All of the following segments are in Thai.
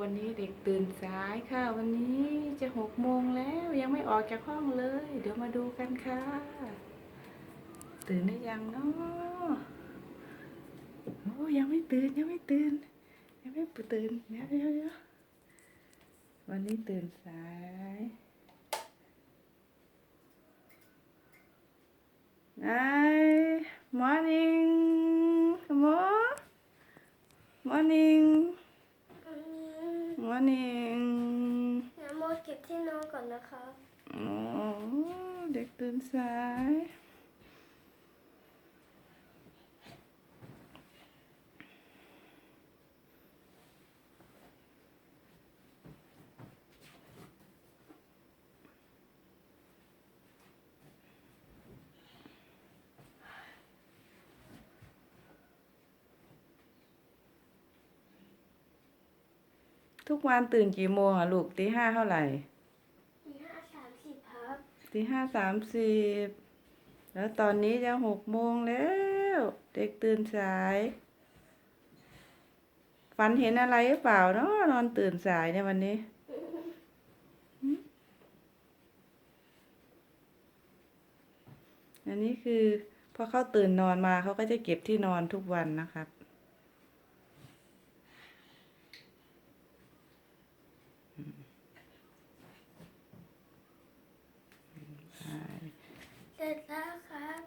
วันนี้เด็กตื่นสายค่ะ วันนี้จะหกโมงแล้วยังไม่ออกจากห้องเลย เดี๋ยวมาดูกันค่ะ ตื่นหรือยังเนาะโอ้ยังไม่ตื่นยังไม่ตื่น ยังไม่ตื่นเดี๋ยวเดี๋ยวเดี๋ยววันนี้ตื่นสายไอ้ morning morning น้ำโมเก็บที่นอนก่อนนะครับโอ้เด็กตื่นสาย ทุกวันตื่นกี่โมงอะลูกตีห้าเท่าไหร่มีห้าสามสิบครับตีห้าสามสิบแล้วตอนนี้จะหกโมงแล้ว เด็กตื่นสาย ฝันเห็นอะไรหรือเปล่าเนาะนอนตื่นสายเนี่ยวันนี้หึอันนี้คือพอเขาตื่นนอนมาเขาก็จะเก็บที่นอนทุกวันนะครับ เส ร็จแล้วครับ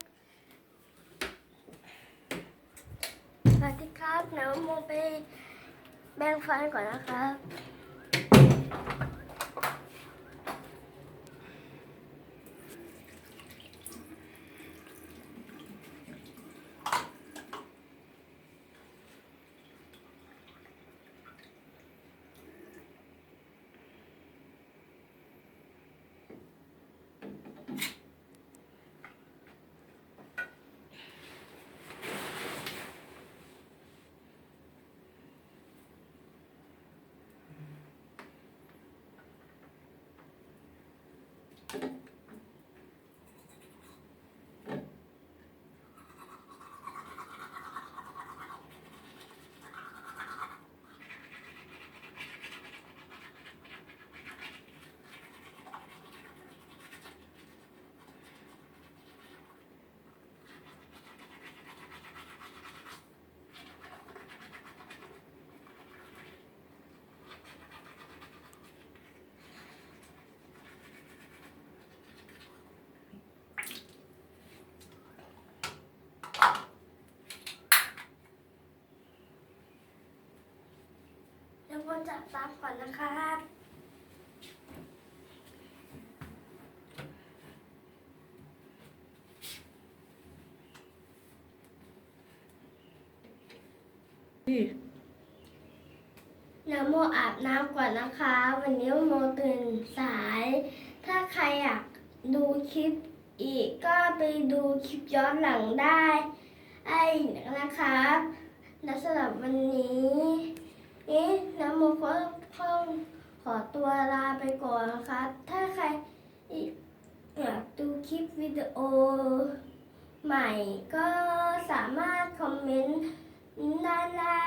สวัสดีครับน้ำโมไปแบ่งฟันก่อนนะครับ น้ำโมจับตามก่อนนะครับน้ำโมอาบน้ำก่อนนะคะ วันนี้โมตื่นสาย ถ้าใครอยากดูคลิปอีกก็ไปดูคลิปย้อนหลังได้ ไอ้นะครับและสำหรับวันนี้นี่น้ำโมก็คงขอตัวลา อนนะคะถ้าใครอยากดูคลิปวิดีโอใหม่ก็สามารถคอมเมนต์ด้านล่าง